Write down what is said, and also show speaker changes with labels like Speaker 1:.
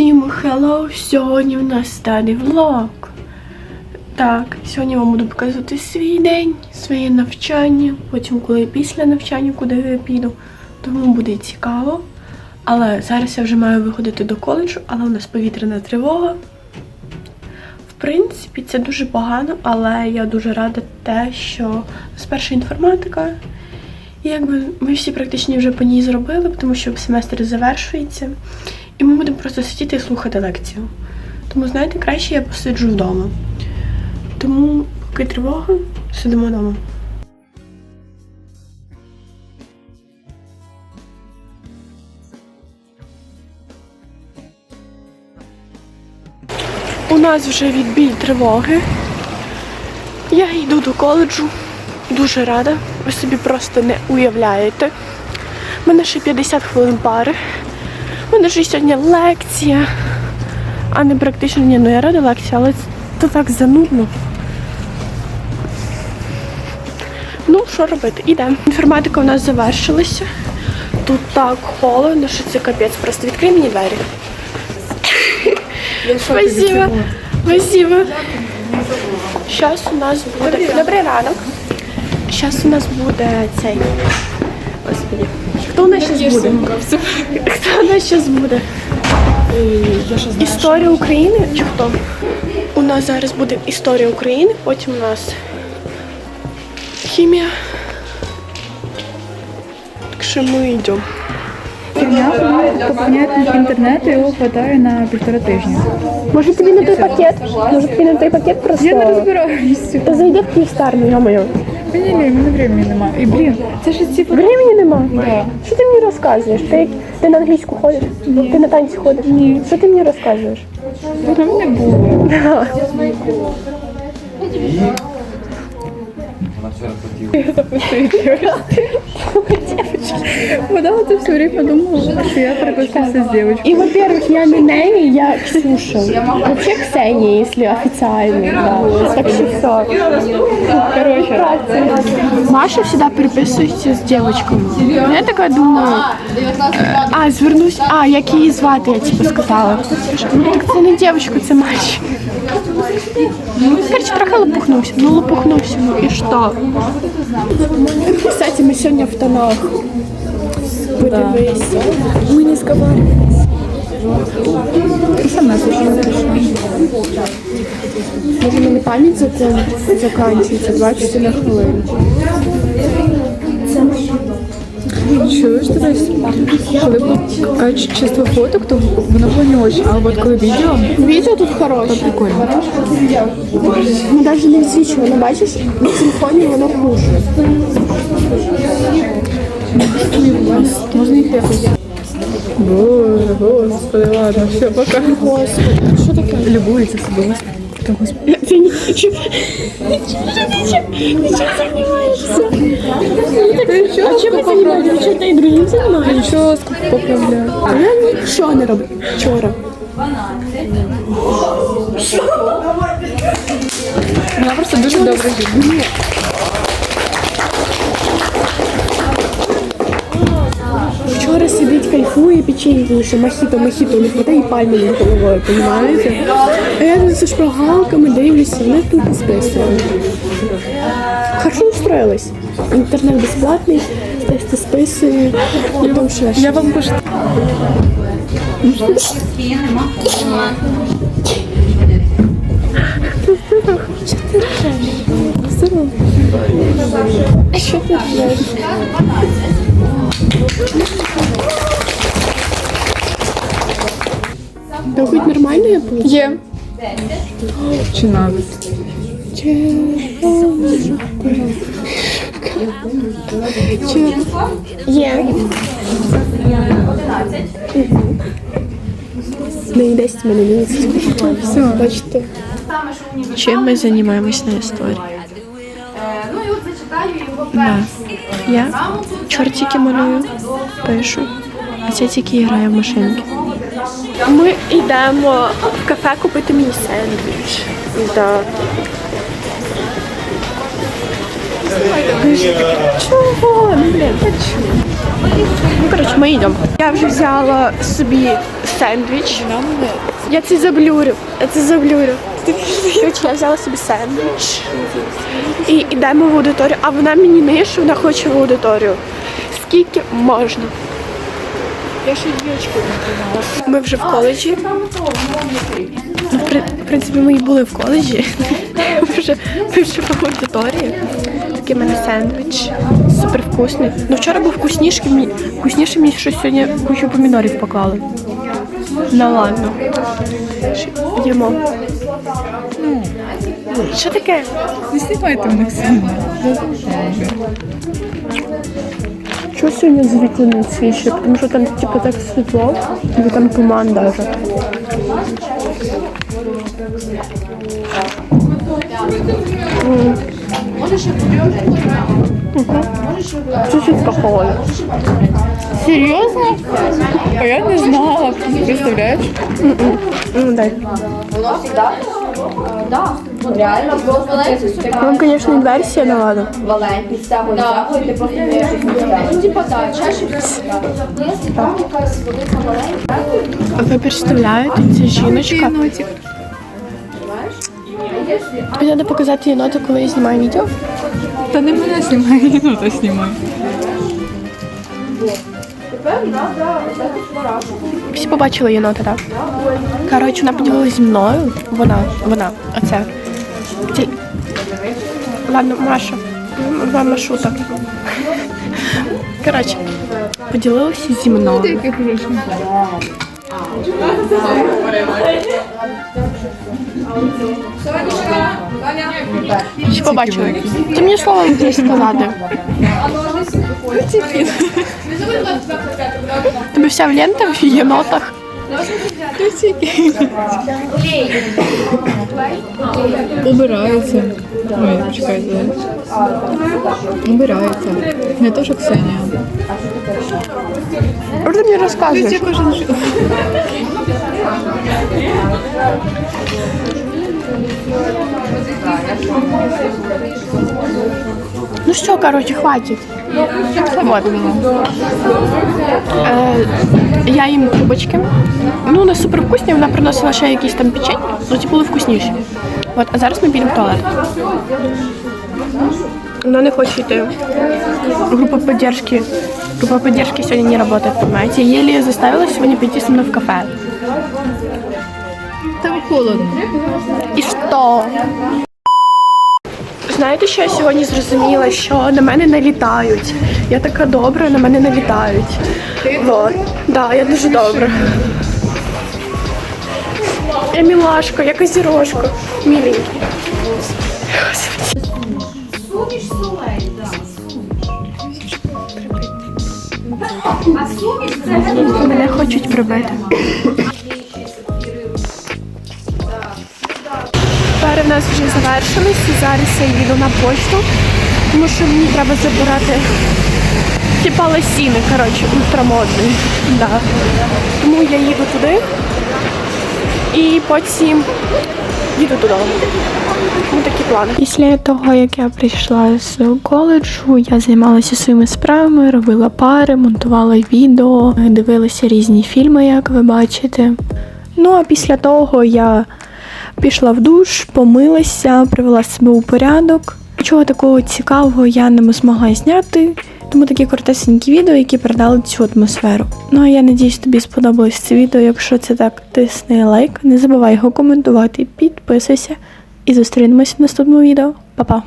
Speaker 1: Всім хеллоу! Сьогодні в нас стане влог. Так, сьогодні я вам буду показувати свій день, своє навчання, потім коли після навчання, куди я піду. Тому буде цікаво. Але зараз я вже маю виходити до коледжу, але у нас повітряна тривога. В принципі, це дуже погано, але я дуже рада те, що з перша інформатика. І якби ми всі практично вже по ній зробили, тому що семестр завершується. І ми будемо просто сидіти і слухати лекцію. Тому, знаєте, краще я посиджу вдома. Тому, поки тривога, сидимо вдома. У нас вже відбій тривоги. Я йду до коледжу. Дуже рада. Ви собі просто не уявляєте. У мене ще 50 хвилин пари. У мене ж сьогодні лекція. А не практично ні, ну я рада лекція, але це так занудно. Ну, що робити? Ідемо. Інформатика у нас завершилася. Тут так холодно, що це капець. Просто відкрий мені двері. Спасибо. Спасибо. Зараз у нас буде. Добрий ранок. Зараз у нас буде цей. Господи. Хто у нас зараз буде? Хто у зараз буде? Історія України чи хто? У нас зараз буде історія України, потім у нас хімія. Так що ми йдемо.
Speaker 2: Фигня, пополняет интернет, и его хватает на півтора тижня.
Speaker 1: Може тобі не той пакет? Може тобі не той пакет просто?
Speaker 2: Я не розбираюся.
Speaker 1: Та зайди в Київстар, ну я-моє.
Speaker 2: Мені ні, мене времени немає. І блін, це ж ці
Speaker 1: Времени нема?
Speaker 2: Да.
Speaker 1: Що ти мені розказуєш? Ти, ти на англійську ходиш? Ти на танці ходиш? Ні. Що ти мені розказуєш?
Speaker 2: Там не було. Вона це все время думала, що я переписуюся з дівчинкою.
Speaker 1: И, во-первых, я не Нэнни, я Ксюша. Вообще Ксения, если официально. Да. Так что все.
Speaker 2: Короче,
Speaker 1: Маша всегда переписується з дівчатками. Я така думаю, е, а, звернусь, а, як її звати, я типу сказала. Ну так це не дівчинка, це мальчик. Короче, трохи лопухнувся. Ну лопухнувся, ну і що? Кстати, ми сьогодні в тонах. Подивися. Ми не сговаривались.
Speaker 2: сама.
Speaker 1: Може, мені пам'ять закінчується 24 хвилини.
Speaker 2: Чуєш, дивись, коли було качество фоток, то воно було не очень, а от коли відео,
Speaker 1: Відео тут хороше.
Speaker 2: прикольно.
Speaker 1: Ну, навіть не воно бачиш, на телефоні воно хуже.
Speaker 2: Можна їх якось. Боже, господи, ладно, все, пока.
Speaker 1: Господи, що таке?
Speaker 2: Любується собою. Та, господи.
Speaker 1: Ти нічого, нічого, нічого займаєшся. А чим ви займаєтеся? Ви чого і другим займаєтеся?
Speaker 2: Прическу поправляю.
Speaker 1: А я нічого не робив вчора.
Speaker 2: Вона просто дуже добре
Speaker 1: кайфує, печенье, тому що мохіто, мохіто, не хватає і пальми над головою, розумієте? А я тут за шпаргалками дивлюся, вони тут списує. Хорошо устроилась. Інтернет безплатний, тести списує, потім ще
Speaker 2: Я вам пишу.
Speaker 1: А що ти робиш? Да хоч нормально я?
Speaker 2: Є. Чи надо?
Speaker 1: Є. Не 10 мене 11.
Speaker 2: Все.
Speaker 1: Бачите? Чим ми займаємось на історії?
Speaker 3: Ну і от зачитаю його
Speaker 1: Да.
Speaker 3: перший.
Speaker 1: Я чортики малюю, пишу, а це тільки грає в машинки. Ми йдемо в кафе купити мені сендвіч. Да. Чого? Ну, блін, хочу. Ну, коротше, ми йдемо. Я вже взяла собі сендвіч. Я це заблюрю. Я це заблюрю. Коротше, я взяла собі сендвіч. І йдемо в аудиторію, а вона мені не що вона хоче в аудиторію. Скільки можна?
Speaker 2: Я ще дівчинку не тримала.
Speaker 1: Ми вже в коледжі. Ну, В принципі, ми і були в коледжі. Ми вже, ми вже в аудиторії. Такий в мене сендвіч. Супер вкусний. Ну вчора був вкусніший, мені, вкусніше мені щось сьогодні кучу помідорів поклали. Ну ладно. Їмо. Що таке?
Speaker 2: Не знімайте в них сильно.
Speaker 1: Чого сьогодні звідти не свіже? Тому там типу так світло, і там туман даже. М. Мгм. Чуть-чуть похоже.
Speaker 2: Серйозно? А я не знала. Представляєш?
Speaker 1: Ну, дай.
Speaker 3: Воно всегда. Да. Реально, в Валенції
Speaker 1: Вам, звісно, інверсія не ладно.
Speaker 3: Валенції стягують, стягують, ти просто не можеш Ну, типа, так, чаще всего. Ну, якщо там якась велика маленька,
Speaker 1: Ви представляєте, ця жіночка. Мені треба показати єнота, коли я знімаю відео.
Speaker 2: Та не мене знімай, єнота знімай.
Speaker 1: Всі побачили єнота, так? Коротше, вона поділилася зі мною. Вона, вона, оце. Ті... Ладно, Маша. м, Вам шуток. Коротше, поділилася зі мною. Всі побачили. Ти мені слово не сказати. Тобі вся в лентах в єнотах.
Speaker 2: Убирається. Ой, чекайте. Убирається. Не то, що Ксенія.
Speaker 1: Що ти мені розказуєш?
Speaker 2: Я кожен ж-
Speaker 1: Ну все, короче, хватит. Вот. Е, я їм трубочки. Ну, не супер вкусні, вона приносила ще якісь там печень, ну ті були вкусніші. От, а зараз ми підемо в туалет. Вона не хоче йти. Группа поддержки. Группа поддержки сегодня не работает, понимаете? Еле заставила сегодня пойти со мной в кафе.
Speaker 2: Там холодно.
Speaker 1: І що? Знаєте, що я сьогодні зрозуміла, що на мене налітають. Я така добра, на мене налітають. Вот. Да, я дуже добра. Я мілашка, я козірожка. Міленький.
Speaker 3: Суміш солей, так. А суміш це
Speaker 1: Мене хочуть прибити. Пари в нас вже завершились і зараз я їду на почту, тому що мені треба забирати типа лосіни, коротше, ультрамодний. Да. Тому я їду туди і потім їду додому. Ну, такі плани. Після того, як я прийшла з коледжу, я займалася своїми справами, робила пари, монтувала відео, дивилася різні фільми, як ви бачите. Ну а після того я пішла в душ, помилася, привела себе у порядок. Нічого такого цікавого я не змогла зняти, тому такі коротесенькі відео, які передали цю атмосферу. Ну а я надіюсь, тобі сподобалось це відео. Якщо це так, тисни лайк, не забувай його коментувати, підписуйся і зустрінемося в наступному відео. Па-па!